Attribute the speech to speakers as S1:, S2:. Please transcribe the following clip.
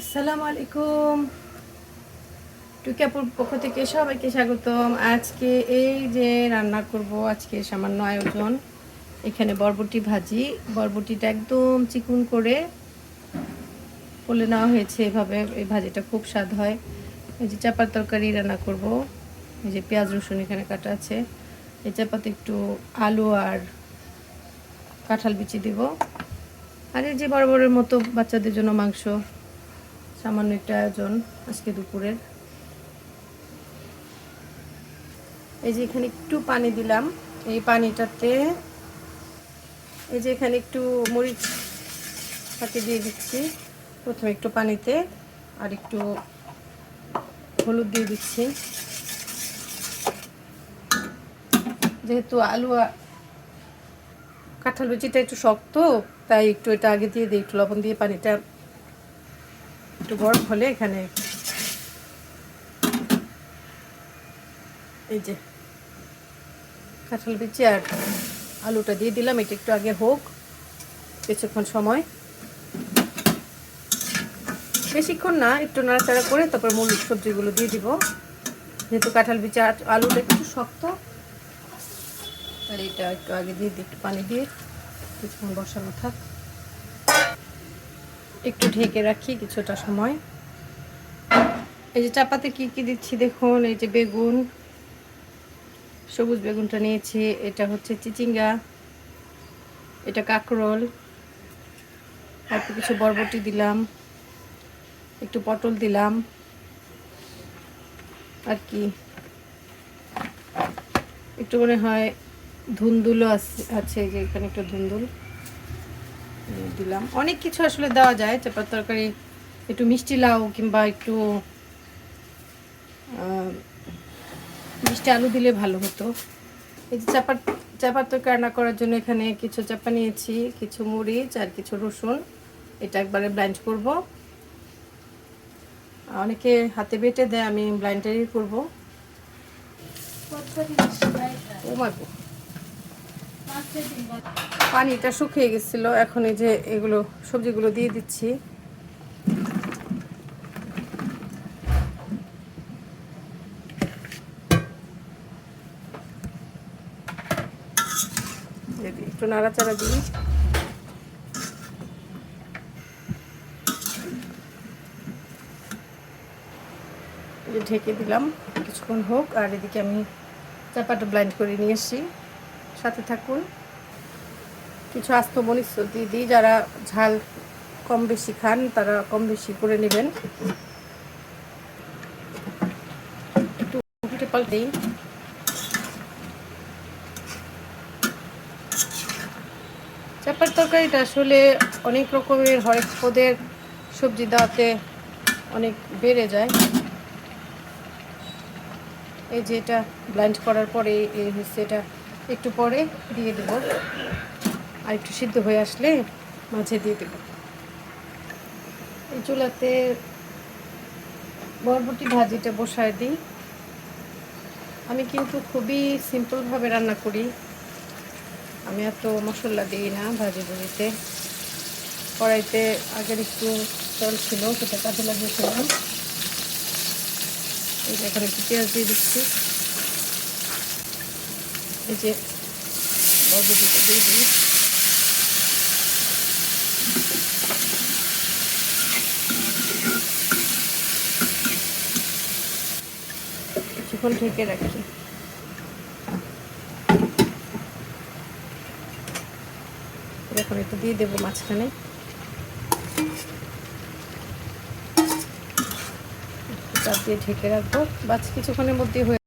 S1: আসসালামু আলাইকুম। টুকিয়াপুর পক্ষ থেকে সবাইকে স্বাগতম। আজকে এই যে রান্না করব, আজকে সামান্য আয়োজন। এখানে বরবটি ভাজি। বরবটিটা একদম চিকুন করে পলে নেওয়া হয়েছে। এভাবে এই ভাজিটা খুব স্বাদ হয়। এই যে চাপার তরকারি রান্না করব। এই যে পেঁয়াজ রসুন এখানে কাটা আছে। এই চাপাতে একটু আলু আর কাঁঠাল বিচি দিব। আর এই যে বড় বড়ের মতো বাচ্চাদের জন্য মাংস সামান্য একটা আয়োজন আজকে দুপুরের। এই যে এখানে একটু পানি দিলাম। এই পানিটাতে এই যে এখানে একটু মরিচ ফাঁকি দিয়ে দিচ্ছি। প্রথমে একটু পানিতে আর একটু হলুদ দিয়ে দিচ্ছি। যেহেতু আলু কাঁঠাল বিচিটা একটু শক্ত, তাই একটু এটা আগে দিয়ে দিই, একটু লবণ দিয়ে পানিটা একটু গরম হলে এখানে এই যে কাঁঠাল বিচি আর আলুটা দিয়ে দিলাম, এটা একটু আগে হোক, কিছুক্ষণ সময়। বেশিক্ষণ না, একটু নাড়াচাড়া করে তারপর মূল সবজিগুলো দিয়ে দিব। যেহেতু কাঁঠাল বিচি আলুটা একটু শক্ত, আর এটা একটু আগে দিয়ে দিই, একটু পানি দিয়ে, কিছুক্ষণ বসানো থাক। একটু ঢেকে রাখি কিছুটা সময়। এই যে চাপাতে কি কি দিচ্ছি দেখুন, এই যে বেগুন, সবুজ বেগুনটা নিয়েছি, এটা হচ্ছে চিচিঙ্গা, এটা কাকরোল, অল্প কিছু বরবটি দিলাম, একটু পটল দিলাম, আর কি। একটু মনে হয় ধুন্দুলও আছে আছে যে এখানে একটু ধুন্দুল। দিলাম। অনেক কিছু আসলে দেওয়া যায় চাপার তরকারি একটু মিষ্টি লাউ কিংবা একটু মিষ্টি আলু দিলে ভালো হতো। এই যে চাপার চাপার তরকারি রান্না করার জন্য এখানে কিছু চাপা নিয়েছি কিছু মরিচ আর কিছু রসুন। এটা একবারে ব্লাইন্ড করব। অনেকে হাতে বেটে দেয় আমি ব্লাইন্ডারই করব। ও পানিটা শুকিয়ে গেছিল। এখন এই যে এগুলো, সবজিগুলো দিয়ে দিচ্ছি। একটু নাড়াচাড়া দিই। ঢেকে দিলাম, কিছুক্ষণ হোক, আর এদিকে আমি চাপাটা ব্লাইন্ড করে নিয়ে এসছি সাথে থাকুন। কিছু আস্ত দিয়ে দিই, যারা ঝাল কম বেশি খান, তারা কম বেশি করে নেবেন। একটু চাপার তরকারিটা আসলে অনেক রকমের হরেক পদের সবজি দাওয়াতে অনেক বেড়ে যায়। এই যে এটা ব্লাইন্ড করার পরে এই হচ্ছে এটা একটু পরে দিয়ে দেব। আর একটু সিদ্ধ হয়ে আসলে মাঝে দিয়ে দেব। এই চুলাতে বরবটি ভাজিটা বসায় দিই। আমি কিন্তু খুবই সিম্পলভাবে রান্না করি। আমি এত মশলা দিই না ভাজি ভুজিতে। কড়াইতে আগের একটু জল ছিল, সেটা কাজে লাগিয়েছিলাম। এখানে একটু পেঁয়াজ দিয়ে দিচ্ছি। এই যে বরবটিটা দিয়ে দিই। কিছুক্ষণ ঢেকে রাখি। এখন একটু দিয়ে দেবো মাঝখানে। চাপ দিয়ে ঢেকে রাখব। বাস কিছুক্ষণের মধ্যে হয়ে